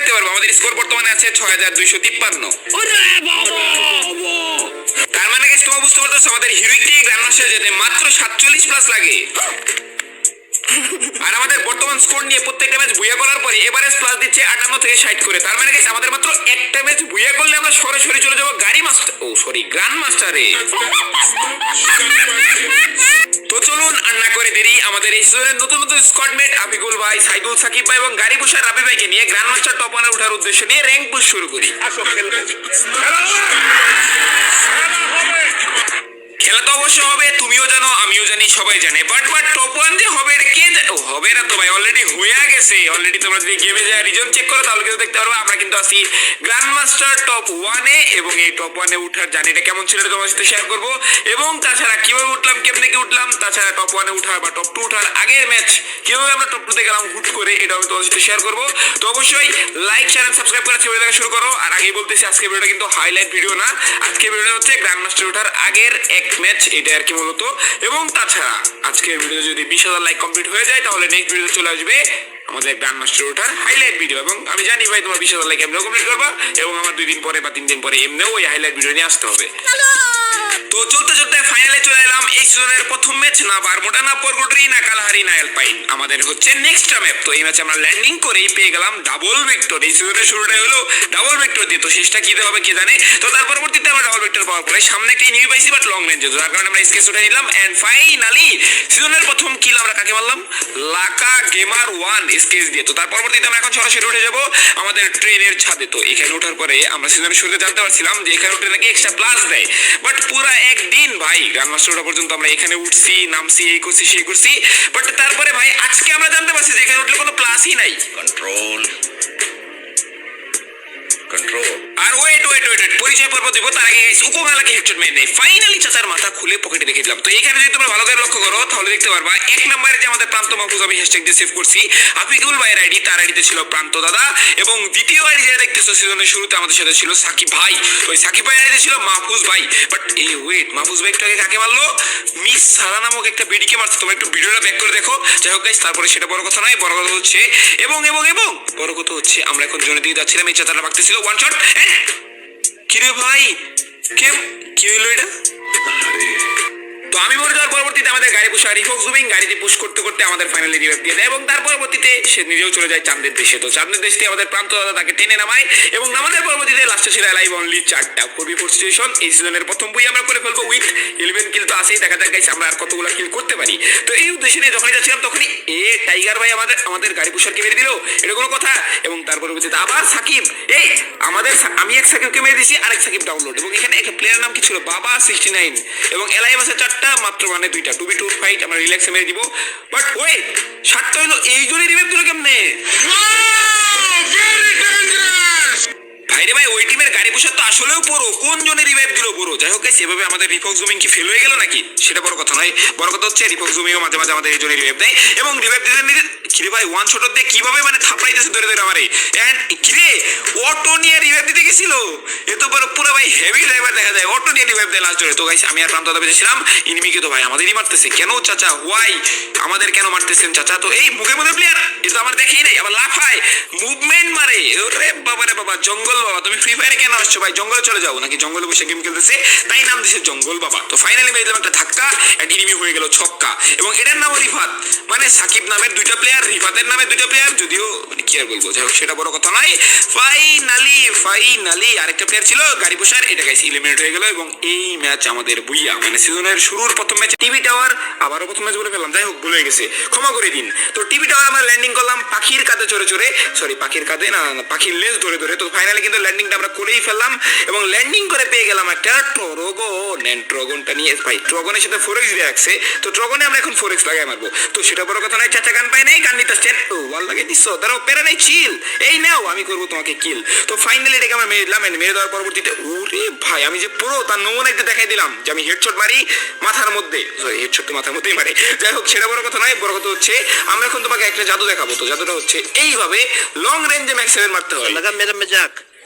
দেখতে পারব, আমাদের স্কোর বর্তমানে আছে ছয় হাজার দুইশো তিপ্পান্ন। তার মানে তোমরা বুঝতে পারতেছো, আমাদের হিরোইক থেকে গ্র্যান্ড মাস্টার যেতে মাত্র সাতচল্লিশ প্লাস লাগে। আর আমাদের বর্তমান স্কোর নিয়ে প্রত্যেকটা ম্যাচ বুয়া করার পরে এভারেজ প্লাস দিচ্ছে আটান্ন থেকে ষাট করে। তার মানে guys, আমাদের মাত্র একটা ম্যাচ বুয়া করলে আমরা সরাসরি চলে যাব গাড়ি মাস্টার ও সরি গ্র্যান্ড মাস্টারে তো চলুন আর না করে দেরি আমাদের এই সিজনের নতুন নতুন স্কোয়াডমেট আফিকুল ভাই সাইদুল সাকিব ভাই এবং গাড়ি পুষার রাবি ভাইকে নিয়ে গ্র্যান্ড মাস্টার টপ ওয়ানে ওঠার উদ্দেশ্য নিয়ে র্যাঙ্ক পুশ শুরু করি। আসো খেলব। খেলা তো অবশ্য হবে, তুমিও জানো, আমিও জানি, সবাই জানে। বাট বাট টপ ওয়ান যে হবে কে হবে না তো ভাই অলরেডি হয়ে গেছে। অলরেডি তোমরা যদি গেমে যায় রিজন চেক করো, তাহলে কিন্তু দেখতে পারবে, আমরা কিন্তু আছি গ্র্যান্ড মাস্টার টপ ওয়ানে এবং এই টপ ওয়ানে উঠার জার্নিটা কেমন ছিল তোমার সাথে শেয়ার করব। এবং তাছাড়া কীভাবে উঠলাম, কেমনে কি উঠলাম, তাছাড়া টপ ওয়ানে উঠার বা টপ টু উঠার আগের ম্যাচ কীভাবে আমরা টপ টুতে গেলাম, হুট করে এটা আমি তোমার সাথে শেয়ার করব। তো অবশ্যই লাইক শেয়ার এন্ড সাবস্ক্রাইব করে ভিডিও দেখা শুরু করো। আর আগেই বলতেছি, আজকে ভিডিওটা কিন্তু হাইলাইট ভিডিও না। আজকে ভিডিওটা হচ্ছে গ্র্যান্ড মাস্টার ওঠার আগের এক ম্যাচ এটা আর কি মূলত। এবং তাছাড়া, আজকের ভিডিও যদি বিশ হাজার লাইক কমপ্লিট হয়ে যায়, তাহলে নেক্সট ভিডিও চলে আসবে আমাদের গ্র্যান্ড মাস্টার ওঠার হাইলাইট ভিডিও এবং আমি জানি ভাই, তোমার বিশ হাজার লাইক এমনিও কমপ্লিট করবা, এবং আমার দুই দিন পরে বা তিন দিন পরে এমনিও ওই হাইলাইট ভিডিও নিয়ে আসতে হবে। তো সিজনের প্রথম ম্যাচ না বারমুডা, না পরগোটরি না কালহারি, না এলপাইন আমাদের হচ্ছে নেক্সট ম্যাপ তো এই ম্যাচে আমরা ল্যান্ডিং করেই পেয়ে গেলাম ডাবল ভেক্টর এই সিজনের শুরুটা হলো ডাবল ভেক্টর দিয়ে। তো শেষটা কি হবে কে জানে? তো তার পরবর্তীতে আমরা ডাবল ভেক্টর পাওয়ার পরে সামনে একটা নিউ পাইছি বাট লং রেঞ্জে যার কারণে আমরা স্কেচ উঠে নিলাম। এন্ড ফাইনালি সিজনের প্রথম কিল আমরা কাকে মারলাম? লাকা গেমার ওয়ান স্কেচ দিয়ে। তো তার পরবর্তীতে আমরা এখন সরাসরি উঠে যাব আমাদের ট্রেনের ছাদে। তো এখানে ওঠার পরে আমরা সিজনের শুরুতে জানতে পারছিলাম যে এখানে উঠে নাকি এক্সট্রা প্লাস দেয়। বাট পুরা একদিন ভাই গ্র্যান্ড মাস্টার পর্যন্ত আমরা এখানে উঠছি, নামছি, এই করছি, সেই করছি। বাট তারপরে ভাই, আজকে আমরা জানতে পারছি যে এখানে উঠলে কোনো প্লাসই নাই। কন্ট্রোল কন্ট্রোল আর ওয়েট ওয়েট ওয়েট পরিচয় পর্ব তার আগে গাইস হেডশট মেরে ফাইনালি চাচার মাথা খুলে পকেটে রেখে দিলাম। তো এখানে যদি তোমরা ভালো করে লক্ষ্য করো, তাহলে দেখতে পারবা, এক নম্বরে যে আমাদের প্রান্ত মাহফুজ আমি হ্যাশট্যাগ দিয়ে সেভ করছি ভাইয়ের আইডি তার আইডিতে ছিল প্রান্ত দাদা, এবং দ্বিতীয় আইডি যেটা দেখতেছো সিজনের শুরুতে আমাদের সাথে ছিল সাকিব ভাই। ওই সাকিব ভাইয়ের আইডিতে ছিল মাহফুজ ভাই। বাট ওয়েট মাহফুজ ভাই একটু আগে কাকে মারলো? মিস সারা নামক একটা মারছে। তোমরা একটু ভিডিওটা ব্যাক করে দেখো। যাই হোক গাইস তারপরে সেটা বড় কথা নয়, বড় কথা হচ্ছে, এবং এবং এবং, বড় কথা হচ্ছে, আমরা এখন জনে দিয়ে যাচ্ছিলাম, এই চাচাটা ভাগতেছিল। ওয়ান শট কিরে ভাই কে কি হইল এটা তো আমি মরে যাওয়ার পরবর্তীতে আমাদের গাড়ি পুষা রিফক জুমিং গাড়িতে পুশ করতে করতে আমাদের ফাইনালি রিভাইভ দিয়ে দেয় এবং তার পরবর্তীতে সে নিজেও চলে যায় চাঁদের দেশে। তো চাঁদের দেশ আমাদের প্রান্ত দাদা তাকে টেনে নামায় এবং আমাদের পরবর্তীতে লাস্টে ছিল লাইভ অনলি চারটা ফোরবি ফোর সিচুয়েশন এই সিজনের প্রথম বই আমরা করে ফেলব উইথ ইলেভেন কিল তো আসেই দেখা যাক আমরা আর কতগুলো কিল করতে পারি। তো এই উদ্দেশ্যে নিয়ে যখনই যাচ্ছিলাম তখনই এ টাইগার ভাই আমাদের আমাদের গাড়ি পুষারকে মেরে দিল? এটা কোনো কথা। এবং তার পরবর্তীতে আবার সাকিব। এই, আমাদের আমি এক সাকিবকে মেরে দিয়েছি, আরেক সাকিব ডাউনলোড এবং এখানে একটা প্লেয়ার নাম কি ছিল? বাবা সিক্সটি নাইন এবং এলআই আছে চারটা। মাত্র মানে দুইটা। টু বি টু ফাইট আমরা রিল্যাক্সে মেরে দিব। বাট ওয়েট সাতটা হলো, এই জন্য রিভাইভ দিল কেমনে? ভাইরে ভাই, ওই টিমের গাড়ি পোশাক তো আসলেও পুরো। কোন জনে রিভাইভ দিল পুরো? যাই হোক সেভাবে আমাদের রিফক জুমিং কি ফেল হয়ে গেল নাকি? সেটা বড় কথা নয়। বড় কথা হচ্ছে রিফক জুমিংও মাঝে মাঝে আমাদের এই জন্য রিভাইভ দেয়। এবং রিভাইভ দিতে নিতে কিরে ভাই ওয়ান শট দিয়ে কীভাবে মানে থাপড়াইতেছে ধরে ধরে আমারে? এন্ড কিরে অটো নিয়ে রিভাইভ দিতে গেছিল? এ তো বড় পুরো ভাই হেভি ড্রাইভার দেখা যায়। অটো নিয়ে রিভাইভ দেয় লাস্ট জোরে তো গাইস আমি আর প্রান্ত দাদা বেঁচেছিলাম ইনিমিকে তো ভাই আমাদেরই মারতেছে। কেন চাচা? ওয়াই আমাদের কেন মারতেছেন চাচা? তো এই মুখে মুখে প্লেয়ার এ তো আমার দেখেই নাই আবার লাফায়। মুভমেন্ট মারে। ওরে বাবা রে বাবা, জঙ্গল বাবা তুমি ফ্রি ফায়ারে কেন আসছো? ভাই জঙ্গলে চলে যাও। নাকি জঙ্গলে বসে গেম খেলতেছে? তাই নাম দিছে জঙ্গল বাবা। তো ফাইনালি মেরে দিলাম একটা ধাক্কা একটা ইনিমি হয়ে গেল ছক্কা। এবং এটার নামও রিফাত। মানে সাকিব নামের দুইটা প্লেয়ার রিফাতের নামে দুইটা প্লেয়ার যদিও মানে কি আর বলব যাই হোক সেটা বড় কথা নয়। ফাইনালি ফাইনালি আরেকটা প্লেয়ার ছিল গাড়ি পোষার। এটা গাইছে ইলিমিনেট হয়ে গেল এবং এই ম্যাচ আমাদের বুইয়া মানে সিজনের শুরুর প্রথম ম্যাচ টিভি টাওয়ার আবারও প্রথম ম্যাচ বলে ফেললাম। যাই হোক ভুলে গেছে। ক্ষমা করে দিন। তো টিভি টাওয়ার আমরা ল্যান্ডিং করলাম পাখির কাঁধে চড়ে চড়ে। সরি পাখির কাঁধে না, পাখির লেজ ধরে ধরে। তো ফাইনালি কিন্তু ল্যান্ডিংটা আমরা করেই ফেললাম এবং ল্যান্ডিং করে পেয়ে গেলাম একটা ট্রগন অ্যান্ড ট্রগনটা নিয়ে ভাই ট্রগনের সাথে ফোরেক্স রাখছে তো ট্রগনে আমরা এখন ফোরেক্স লাগাই মারবো। তো সেটা বড় কথা নয়, চাচা গান পাই নাই, গান নিতে আসছেন। ওয়াল লাগে দিচ্ছ তারা পেরে নাই চিল এই নাও, আমি করব তোমাকে কিল তো ফাইনালি এটাকে আমরা মেরে দিলাম মেরে দেওয়ার পরবর্তীতে ওরে ভাই, আমি যে পুরো তার নমুনা দেখাই দিলাম যে আমি হেডশট মারি মাথার মধ্যে। সরি হেডশট তো মাথার মধ্যেই মারে। যাই হোক, সেটা বড় কথা নয়, বড় কথা হচ্ছে, আমরা এখন তোমাকে একটা জাদু দেখাবো। তো জাদুটা হচ্ছে, এইভাবে লং রেঞ্জে ম্যাক্সিমাম মারতে হয়। লাগাম মেরে মেজাক।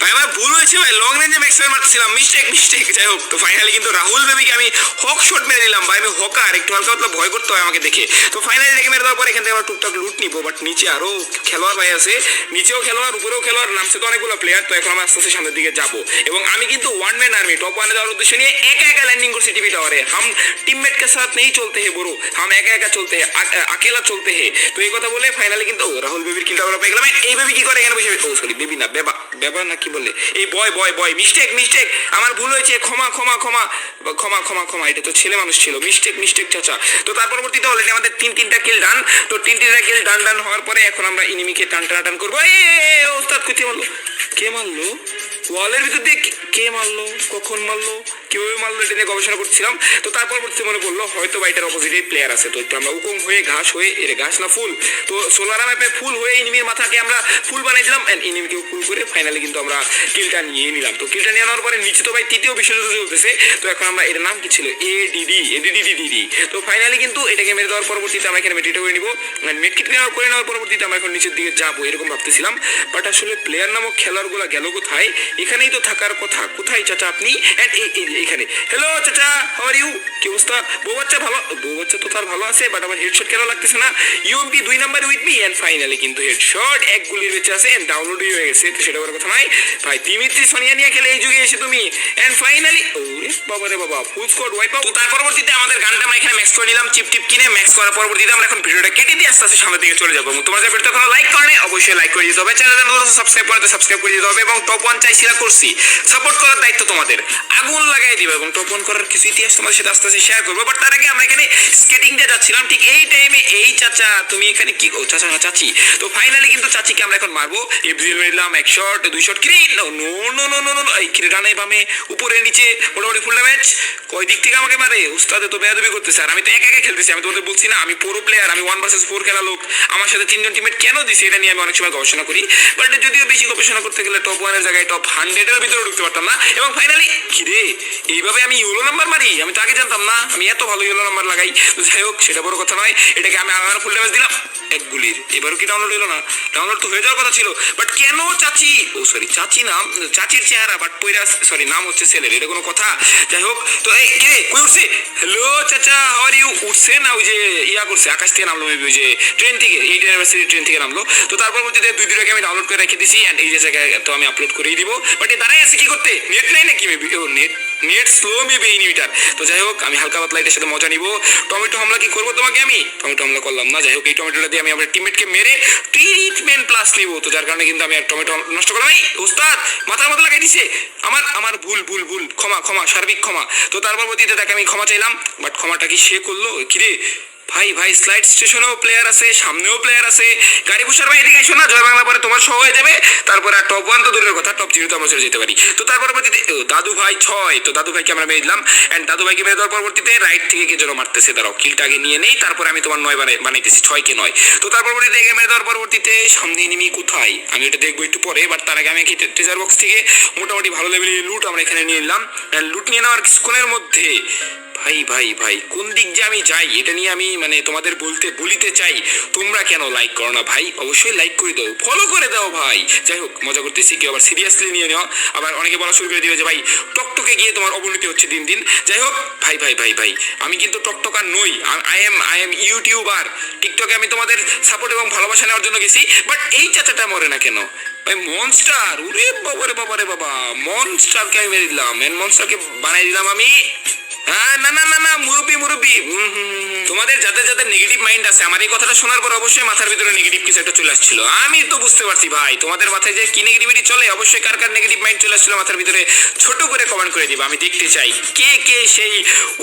ভাই আমার ভুল হয়েছে ভাই লং রেঞ্জে ম্যাক্সিমাম মারতেছিলাম মিস্টেক মিস্টেক যাই হোক। তো ফাইনালি কিন্তু রাহুল বেবিকে আমি হক শট মেরে দিলাম ভাই, আমি হকার একটু হালকা হালকা ভয় করতে হয় আমাকে দেখে। তো ফাইনালি দেখে মেরে দেওয়ার পর এখান থেকে আমরা টুকটাক লুট নিবো বাট নিচে আরও খেলোয়াড় ভাই আছে। নিচেও খেলোয়াড়, উপরেও খেলোয়াড়, নামছে তো অনেকগুলো প্লেয়ার তো এখন আমরা আস্তে আস্তে সামনের দিকে যাব। এবং আমি কিন্তু ওয়ান ম্যান আর্মি টপ ওয়ানে যাওয়ার উদ্দেশ্য নিয়ে একা একা ল্যান্ডিং করছি টিভি টাওয়ারে হাম টিমমেট কে সাথ নেই চলতে হে বড়ো, হাম একা একা চলতে হে আকেলা চলতে হে। তো এই কথা বলে ফাইনালি কিন্তু রাহুল বেবির কিন্তু আমরা পেয়ে গেলাম, এই বেবি কি করে এখানে বসে? ও সরি বেবি না, বেবা বেবা নাকি? কি বলে এই বয় বয় বয় মিস্টেক মিস্টেক আমার ভুল হয়েছে ক্ষমা ক্ষমা ক্ষমা। ক্ষমা ক্ষমা ক্ষমা এটা তো ছেলে মানুষ ছিল। মিস্টেক মিস্টেক চাচা। তো তার পরবর্তীতে অলরেডি আমাদের তিন তিনটা কিল ডান তো তিন তিনটা কিল ডান ডান হওয়ার পরে এখন আমরা ইনিমিকে টান টান টান করব। এই, ওস্তাদ কুচি মারলো কে মারলো? ওয়ালের ভিতর দিয়ে কে- মারলো? কখন মারলো? কীভাবে মারলো? এটা নিয়ে গবেষণা করছিলাম। তো তার পরবর্তী মনে পড়ল, হয়তো বা এটার অপোজিটে প্লেয়ার আছে। তো একটু আমরা উকম হয়ে ঘাস হয়ে এর ঘাস না ফুল। তো সোলারা ম্যাপে ফুল হয়ে ইনিমির মাথাকে আমরা ফুল বানাই দিলাম এন্ড ইনিমিকে ফুল করে ফাইনালি কিন্তু আমরা কিলটা নিয়ে নিলাম। তো কিলটা নিয়ে নেওয়ার পরে নিচে তো ভাই তৃতীয় বিশ্বযুদ্ধ চলতেছে। তো এখন আমরা এর নাম কি ছিল? এ ডিডি এ ডিডি ডিডি তো ফাইনালি কিন্তু এটাকে মেরে দেওয়ার পরবর্তীতে আমরা এখানে মেডিটা করে নিবো। মেটকিট নেওয়ার করে নেওয়ার পরবর্তীতে আমরা এখন নিচের দিকে যাব, এরকম ভাবতেছিলাম। বাট আসলে প্লেয়ার নামক খেলোয়াড়গুলো গেল কোথায়? এখানেই তো থাকার কথা। কোথায় চাচা আপনি? এইখানে। হ্যালো চাচা হাওয়ার ইউ কি অবস্থা? বউ বাচ্চা ভালো? বউ বাচ্চা তো তার ভালো আছে বাট আমার হেডশট কেন লাগতেছে না? ইউএমপি দুই number with me and finally কিন্তু হেডশট এক গুলির বেঁচে আছে এন্ড ডাউনলোডই হয়ে গেছে, তো সেটা কথা নয় ভাই দিমিত্রি সোনিয়া নিয়ে খেলে এই যুগে এসে তুমি। এন্ড ফাইনালি বাবা রে বাবা ফুল স্কোয়াড ওয়াইপ আউট তার পরবর্তীতে আমাদের গানটা আমরা এখানে ম্যাক্স করে নিলাম চিপ টিপ কিনে ম্যাক্স করার পরবর্তীতে আমরা এখন ভিডিওটা কেটে দিয়ে আস্তে আস্তে সামনের দিকে চলে যাব। তোমরা যে ভিডিওটা কোনো লাইক করে অবশ্যই লাইক করে দিতে হবে চ্যানেলটা সাবস্ক্রাইব করতে সাবস্ক্রাইব করে দিতে হবে এবং টপ ওয়ান চাইছিলা করছি। সাপোর্ট করার দায়িত্ব তোমাদের। আগুন লাগাই দিবে এবং টপ ওয়ান করার কিছু ইতিহাস তোমাদের সাথে আস্তে আস্তে শেয়ার করব। বাট তার আগে আমরা এখানে স্কেটিং দিয়ে যাচ্ছিলাম। ঠিক এই টাইমে এই চাচা, তুমি এখানে কি ও চাচা না চাচি? তো ফাইনালি কিন্তু চাচিকে আমরা এখন মারবো। মেরলাম এক শট দুই শট কিরে no no no no no এই কিরে ডানে বামে, উপরে নিচে, মোটামুটি ফুল ড্যামেজ কয় দিক থেকে আমাকে মারে? উস্তাদে তো বেয়াদবি করতেছে। আর আমি তো একা একা খেলতেছি, আমি তোমাদের বলছি না, আমি পুরো প্লেয়ার আমি ওয়ান ভার্সেস ফোর খেলা লোক। আমার সাথে তিনজন টিমেট কেন দিছি, এটা নিয়ে আমি অনেক সময় গবেষণা করি। বাট যদিও বেশি গবেষণা করতে গেলে টপ ওয়ানের জায়গায় টপ হান্ড্রেডের ভিতরে ঢুকতে পারতাম না। এবং ফাইনালি কিরে, এইভাবে আমি ইউলো নাম্বার মারি? আমি তো আগে জানতাম না, আমি এত ভালো ইউলো নাম্বার লাগাই। যাই হোক, সেটা বড় কথা নয়, এটাকে আমি আমার ফুল ড্যামেজ দিলাম। এক গুলির। এবারও কি ডাউনলোড হলো না? ডাউনলোড তো হয়ে যাওয়ার কথা ছিল। বাট কেন চাচি? ও সরি চাচি নাম, চাচির চেহারা বাট পয়রা সরি নাম হচ্ছে এটা কোনো কথা। যাই হোক, তো এই কে কই উঠছে? হ্যালো চাচা ইউ উঠছে না, ওই যে ইয়া করছে, আকাশ থেকে নামলো মেবি ওই যে ট্রেন থেকে এইট ইউনিভার্সিটি ট্রেন থেকে নামলো। তো তারপর মধ্যে দুই দুটাকে আমি ডাউনলোড করে রেখে দিছি অ্যান্ড এই যে জায়গায় তো আমি আপলোড করেই দিব। বাট এ দাঁড়াই আছে কি করতে? নেট নাই নাকি মেবি ও নেট নেট স্লো মেবি এই নিমিটার তো যাই হোক, আমি হালকা পাতলা এটার সাথে মজা নিব। টমেটো হামলা কি করব তোমাকে আমি? টমেটো হামলা করলাম না। যাই হোক, এই টমেটোটা দিয়ে আমি আমার টিমমেটকে মেরে ট্রিটমেন্ট প্লাস নিব। তো যার কারণে কিন্তু আমি আর টমেটো নষ্ট করলাম। এই, উস্তাদ, মাথার মতো লাগাই দিছে। আমার আমার ভুল ভুল ভুল। ক্ষমা ক্ষমা, সার্বিক ক্ষমা। তো তার পরবর্তীতে তাকে আমি ক্ষমা চাইলাম। বাট ক্ষমাটা কি সে করল? কিরে? ভাই ভাই স্লাইড স্টেশনেও প্লেয়ার আছে, সামনেও প্লেয়ার আছে। গাড়ি পুষার ভাই, এদিকে আইসো না, জয় বাংলা পরে তোমার শো হয়ে যাবে। তারপরে আর টপ ওয়ান তো দূরের কথা টপ জিরো তো আমরা যেতে পারি। তো তার পরবর্তীতে দাদু ভাই ছয়। তো দাদু ভাইকে আমরা মেরে দিলাম। অ্যান্ড দাদু ভাইকে মেরে দেওয়ার পরবর্তীতে রাইট থেকে কে যেন মারতেছে, দাঁড়াও কিলটা আগে নিয়ে নেই। তারপরে আমি তোমার নয় বানাই, বানাইতেছি, ছয়কে নয়। তো তার পরবর্তীতে একে মেরে দেওয়ার পরবর্তীতে সামনে নিমি কোথায়? আমি ওটা দেখব একটু পরে বাট তার আগে আমি কি ট্রেজার বক্স থেকে মোটামুটি ভালো লেভেলের লুট আমরা এখানে নিয়ে নিলাম। অ্যান্ড লুট নিয়ে নেওয়ার কিছুক্ষণের মধ্যে ভাই ভাই ভাই, কোন দিক যে আমি যাই, এটা নিয়ে আমি মানে তোমাদের বলতে, বলিতে চাই, তোমরা কেন লাইক করো না ভাই? অবশ্যই লাইক করে দাও ফলো করে দাও ভাই। যাই হোক, মজা করতেছি, কেউ আবার সিরিয়াসলি নিয়ে নেওয়া, আবার অনেকে বলা শুরু করে দিবে যে ভাই, টকটকে গিয়ে তোমার অবনতি হচ্ছে দিন দিন। যাই হোক, ভাই ভাই ভাই ভাই, আমি কিন্তু টকটকার নই I am I am YouTuber টিকটকে আমি তোমাদের সাপোর্ট এবং ভালোবাসা নেওয়ার জন্য গেছি বাট এই চাচাটা মরে না কেন? ভাই মনস্টার ওরে বাবা রে বাবা রে বাবা মনস্টারকে আমি মেরে দিলাম মনস্টারকে বানাই দিলাম আমি। হ্যাঁ। তোমাদের যাদের যাদের নেগেটিভ মাইন্ড আছে, আমার এই কথাটা শোনার পর অবশ্যই মাথার ভিতরে নেগেটিভ কিছু একটা চলে আসছিল। আমি তো বুঝতে পারছি ভাই, তোমাদের মাথায় যে কি নেগেটিভিটি চলে, অবশ্যই কার কার নেগেটিভ মাইন্ড চলে আসছিল মাথার ভিতরে ছোট করে কমেন্ট করে দিবা, আমি দেখতে চাই। কে কে সেই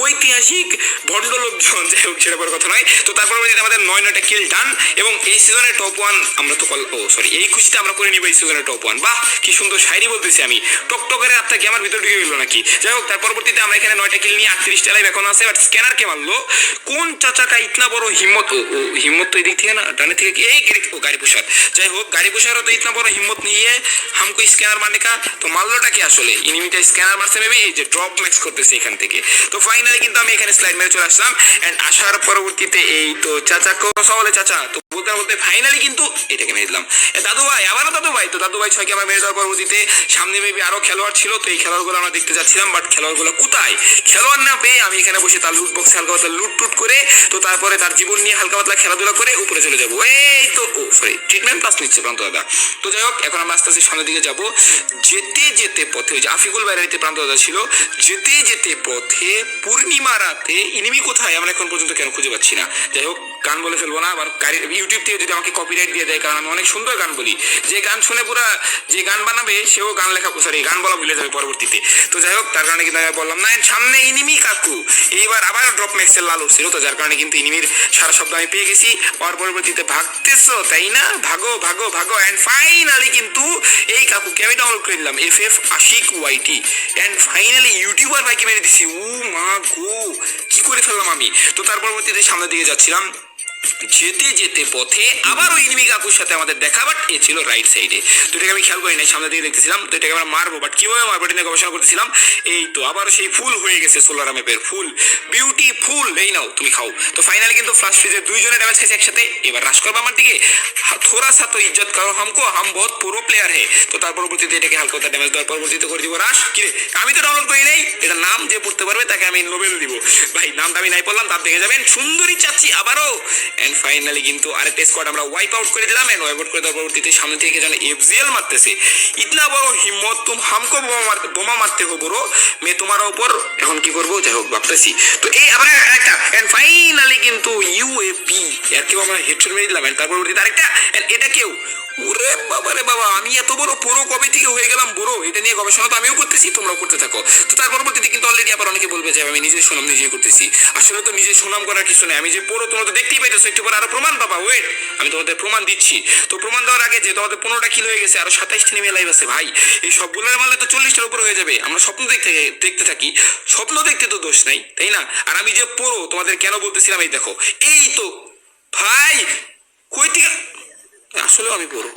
ঐতিহাসিক ভণ্ড লোকজন? যাই হোক, সেটা বড় কথা নয়। তো তারপর আমাদের নয় নয়টা কিল ডান এবং এই সিজনের টপ ওয়ান আমরা তো কল ও সরি এই খুশিতে আমরা করে নিব এই সিজনের টপ ওয়ান বাহ, কি সুন্দর শায়রি বলতেছি আমি। টকটকের আত্মা কি আমার ভিতরে ঢুকে গেলো নাকি? যাই হোক, তার পরবর্তীতে আমরা এখানে নয়টা কিল নিয়ে আটত্রিশটা লাইভ এখন আছে বাট স্ক্যানার কে মারলো? কোন চাচাটা ইতনা বড় হিম্মত হিম্মত তো এদিক থেকে না, ডানে থেকে এই গাড়ি পুষার যাই হোক গাড়ি পুষারও তো ইতনা বড় হিম্মত নিয়ে হামকো স্ক্যানার মারনে কা, তো মারলোটা কি আসলে? ইনিমিটা স্ক্যানার মারছে মেবি এই যে ড্রপ ম্যাক্স করতেছে এখান থেকে। তো ফাইনালি কিন্তু আমি এখানে স্লাইড মেরে চলে আসলাম এন্ড আসার পরবর্তীতে এই তো চাচা কথা বলে চাচা, তো বলতে বলতে ফাইনালি কিন্তু এটাকে মেরে দিলাম। দাদু ভাই আবারও দাদু ভাই তো দাদু ভাই ছয়কে আমরা মেরে দেওয়ার পরবর্তীতে সামনে মেবি আরও খেলোয়াড় ছিল, তো এই খেলোয়াড়গুলো আমরা দেখতে যাচ্ছিলাম বাট খেলোয়াড়গুলো কোথায়? খেলোয়াড় না পেয়ে আমি এখানে বসে তার লুট বক্সে হালকা পাতলা লুট টুট করে, তো তারপরে তার জীবন নিয়ে হালকা পাতলা খেলাধুলা করে উপরে চলে যাব। এই তো, ও সরি ট্রিটমেন্ট প্লাস নিচ্ছে প্রান্ত দাদা। তো যাই হোক, এখন আমরা আস্তে আস্তে সামনের দিকে যাব। যেতে যেতে পথে, ওই যে আফিকুল বাইরাইতে প্রান্ত দাদা ছিল, যেতে যেতে পথে পূর্ণিমা রাতে, ইনিমি কোথায়? আমরা এখন পর্যন্ত কেন খুঁজে পাচ্ছি না। যাই হোক, গান বলে ফেলব না, আবার ইউটিউব থেকে যদি আমাকে কপিরাইট দিয়ে দেয়, কারণ আমি অনেক সুন্দর গান বলি। যে গান শুনে পুরা, যে গান বানাবে, সেও গান লেখা সরি গান বলা ভুলে যাবে পরবর্তীতে। তো যাই হোক, তার কারণে কিন্তু আমি বললাম না সামনে ইনিমি কাকু। এইবার আবার ড্রপ ম্যাক্সের লাল উঠছিল তো, যার কারণে কিন্তু ইনিমির সারা শব্দ আমি পেয়ে গেছি। আর পরবর্তীতে ভাগতেছো, তাই না? ভাগো ভাগো ভাগো অ্যান্ড ফাইনালি কিন্তু এই কাকুকে আমি ডাউনলোড করে দিলাম F F Ashik YT and finally YouTuber ভাইকে মেরে দিছি। ও মা গো, কি করে ফেললাম আমি? তো তার পরবর্তীতে সামনের দিকে যাচ্ছিলাম। যেতে যেতে পথে আবার ওই ইনিমি কাকুর সাথে আমাদের দেখা বাট এ ছিল রাইট সাইডে তো এটাকে আমি খেয়াল করি নাই সামনে দিকে দেখতেছিলাম তো এটাকে আমরা মারবো বাট কীভাবে মারবো এটা নিয়ে গবেষণা করতেছিলাম, এই তো আবার সেই ফুল হয়ে গেছে সোলার ম্যাপের ফুল। বিউটি ফুল এই নাও, তুমি খাও। তো ফাইনালি কিন্তু ফ্লাশ ফ্রিজে দুইজনে ড্যামেজ খাইছে একসাথে। এবার রাশ করব আমার দিকে। থোড়া সা তো ইজ্জত করো হামকো, হাম বহুত পুরো প্লেয়ার হে। তো তার পরবর্তীতে এটাকে হালকা ড্যামেজ দেওয়ার পরবর্তীতে করে দিব রাশ কি? আমি তো ডাউনলোড করি নাই। এটা নাম যে পড়তে পারবে, তাকে আমি নোবেল দিব। ভাই, নামটা আমি নাই পড়লাম, তার দেখে যাবেন। সুন্দরী চাচ্ছি আবারও। এন্ড ফাইনালি কিন্তু আরেকটা স্কোয়াড আমরা ওয়াইপ আউট করে দিলাম এন্ড ওয়াইপ আউট করে দেওয়ার পরবর্তীতে সামনে থেকে যেন এফজিএল মারতেছে। ইতনা বড় হিম্মত, তুম হামকো বোমা মারতে বোমা মারতে হো বড়। মে তোমার উপর, এখন কি করব? যাই হোক, ভাবতেছি। তো এই আবার একটা এন্ড ফাইনালি কিন্তু ইউএপি এর কেউ আমরা হেডশট মেরে দিলাম। And তার পরবর্তীতে আরেকটা। And এটা কেউ? ওরে বাবা রে বাবা, আমি এত বড় পুরো কবে থেকে হয়ে গেলাম বড়? এটা নিয়ে গবেষণা তো আমিও করতেছি, তোমরাও করতে থাকো। তো তার পরবর্তীতে কিন্তু অলরেডি আবার অনেকে বলবে যে, আমি নিজের সুনাম নিজেই করতেছি। আসলে তো নিজের সুনাম করার কিছু নেই। আমি যে পড়ো তোমরা তো দেখতেই পাইতেছো একটু পরে আরও প্রমাণ পাবা ওয়েট আমি তোমাদের প্রমাণ দিচ্ছি। তো প্রমাণ দেওয়ার আগে যে তোমাদের পনেরোটা কিলো হয়ে গেছে, আরও সাতাইশটি নেমে লাইভ আছে, ভাই। এই সবগুলোর মারলে তো চল্লিশটার উপর হয়ে যাবে। আমরা স্বপ্ন দেখতে দেখতে থাকি। স্বপ্ন দেখতে তো দোষ নাই, তাই না? আর আমি যে পড়ো, তোমাদের কেন বলতেছিলাম, এই দেখো। এই তো, ভাই, কই থেকে আসলেও আমি পড়ো।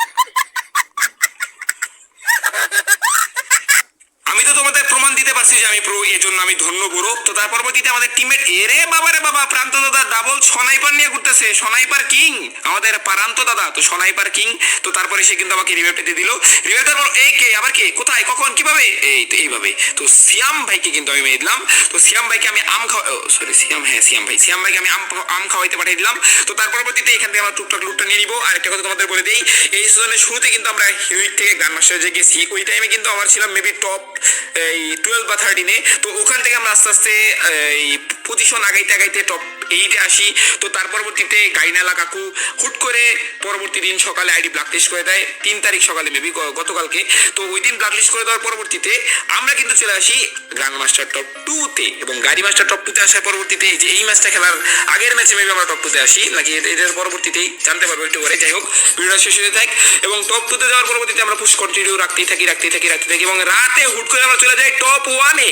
আমি তো তোমাদের প্রমাণ দিতে পারছি যে আমি প্রো এই জন্য আমি ধন্য বড়। তো তার পরবর্তীতে আমাদের টিমের এরে বাবা রে বাবা, প্রান্ত দাদা ডাবল সনাইপার নিয়ে ঘুরতেছে। সনাইপার কিং আমাদের পারান্ত দাদা, তো সনাইপার কিং তো তারপরে সে কিন্তু আমাকে রিভাইভ দিয়ে দিল। রিভাইভ দেওয়ার এই কে, আবার কে? কোথায়? কখন? কীভাবে? এই তো এইভাবে। তো সিয়াম ভাইকে কিন্তু আমি মেয়ে দিলাম। তো সিয়াম ভাইকে আমি আম খাওয়া সরি সিয়াম হ্যাঁ সিয়াম ভাই। সিয়াম ভাইকে আমি আম আম খাওয়াইতে পাঠিয়ে দিলাম। তো তার পরবর্তীতে এখান থেকে আমরা টুকটাক লুটটা নিয়ে নিব। আর একটা কথা তোমাদের বলে দেই, এই সিজনের শুরুতে কিন্তু আমরা হিউইট থেকে গান মাস্টার যে গেছি, ওই টাইমে কিন্তু আমার ছিলাম মেবি টপ এই টুয়েলভ বা থার্টিনে তো ওখান থেকে আমরা আস্তে আস্তে, এই পজিশন আগাইতে আগাইতে টপ এইটে আসি, তো তার পরবর্তীতে গাইনালা কাকু হুট করে পরবর্তী দিন সকালে আইডি ব্ল্যাক লিস্ট করে দেয়, তিন তারিখ সকালে মেবি গতকালকে। তো ওই দিন ব্ল্যাক লিস্ট করে দেওয়ার পরবর্তীতে আমরা কিন্তু চলে আসি গ্র্যান্ড মাস্টার টপ টুতে এবং গাড়ি মাস্টার টপ টুতে আসার পরবর্তীতে যে এই ম্যাচটা খেলার আগের ম্যাচে মেবি আমরা টপ টুতে আসি, নাকি এদের পরবর্তীতেই জানতে পারব একটু পরে। যাই হোক, ভিডিওটা শেষ হয়ে থাক এবং টপ টুতে যাওয়ার পরবর্তীতে আমরা পুশ কন্টিনিউ রাখতেই থাকি রাখতেই থাকি রাখতে থাকি এবং রাতে হুট করে আমরা চলে যাই টপ ওয়ানে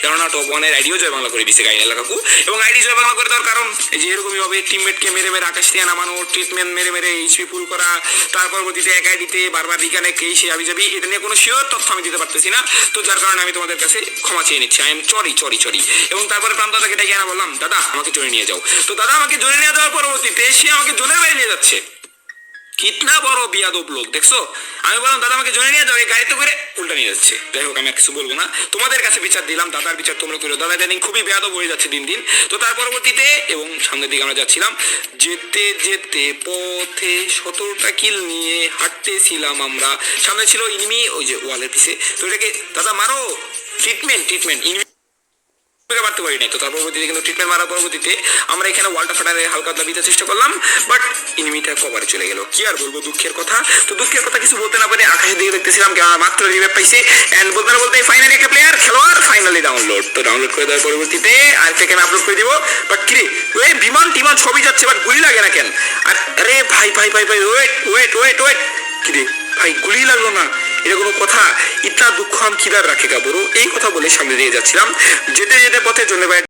কেননা টপ ওয়ানের আইডিও জয় বাংলা করে দিছে গাইনালা কাকু এবং আইডি জয় বাংলা করে দেওয়ার কারণ এই যে এরকমই হবে টিমমেটকে মেরে মেরে আকাশ থেকে নামানো ট্রিটমেন্ট মেরে মেরে এইচপি ফুল করা তার পরবর্তীতে একাই দিতে, বারবার রিকানে কে সে আবি যাবি এটা নিয়ে কোনো শিওর তথ্য আমি দিতে পারতেছি না। তো যার কারণে আমি তোমাদের কাছে ক্ষমা চেয়ে নিচ্ছি। আই এম চরি চরি চরি এবং তারপরে প্রান্ত দাদাকে ডেকে আনা বললাম, দাদা, আমাকে জোরে নিয়ে যাও। তো দাদা আমাকে জোরে নিয়ে যাওয়ার পরবর্তীতে সে আমাকে জোরে বাইরে নিয়ে যাচ্ছে। কিতনা বড় বিয়াদব লোক, দেখছ? আমি বললাম, দাদা, আমাকে জনে নিয়ে যাও, এই গাড়িতে করে উল্টা নিয়ে যাচ্ছে। যাই হোক, আমি কিছু বলব না। তোমাদের কাছে বিচার দিলাম, দাদার বিচার তোমরা করো দাদা ইদানিং খুবই বেয়াদব হয়ে যাচ্ছে দিন দিন। তো তার পরবর্তীতে এবং সামনের দিকে আমরা যাচ্ছিলাম, যেতে যেতে পথে সতেরোটা কিল নিয়ে হাঁটতেছিলাম আমরা। সামনে ছিল ইনিমি ওই যে ওয়ালের পিছে। তো এটাকে, দাদা, মারো। ট্রিটমেন্ট ট্রিটমেন্ট ইনিমি মারতে পারি নাই তো তার পরবর্তীতে কিন্তু ট্রিটমেন্ট মারার পরবর্তীতে আমরা এখানে ওয়ালটা ফাটারে হালকা দিতে চেষ্টা করলাম বাট ইনিমিটা কভারে চলে গেল। কি আর বলব, দুঃখের কথা? তো দুঃখের কথা কিছু বলতে না পারে আকাশের দিকে দেখতেছিলাম মাত্র রিভাইভ পাইছে এন্ড বলতে না বলতে ফাইনালি একটা প্লেয়ার খেলোয়াড় ফাইনালি ডাউনলোড তো ডাউনলোড করে দেওয়ার পরবর্তীতে আরেকটাকে আমি আপলোড করে দিব। বাট কি রে বিমান টিমান ছবি যাচ্ছে বাট গুলি লাগে না কেন? আর আরে ভাই ভাই ভাই ভাই ওয়েট ওয়েট ওয়েট ওয়েট কি রে, ভাই গুলি লাগল না। এটা কোনো কথা ইতা দুঃখ আম কিদার রাখে গা বড় এই কথা বলে সামনে নিয়ে যাচ্ছিলাম। যেতে যেতে পথে জন্য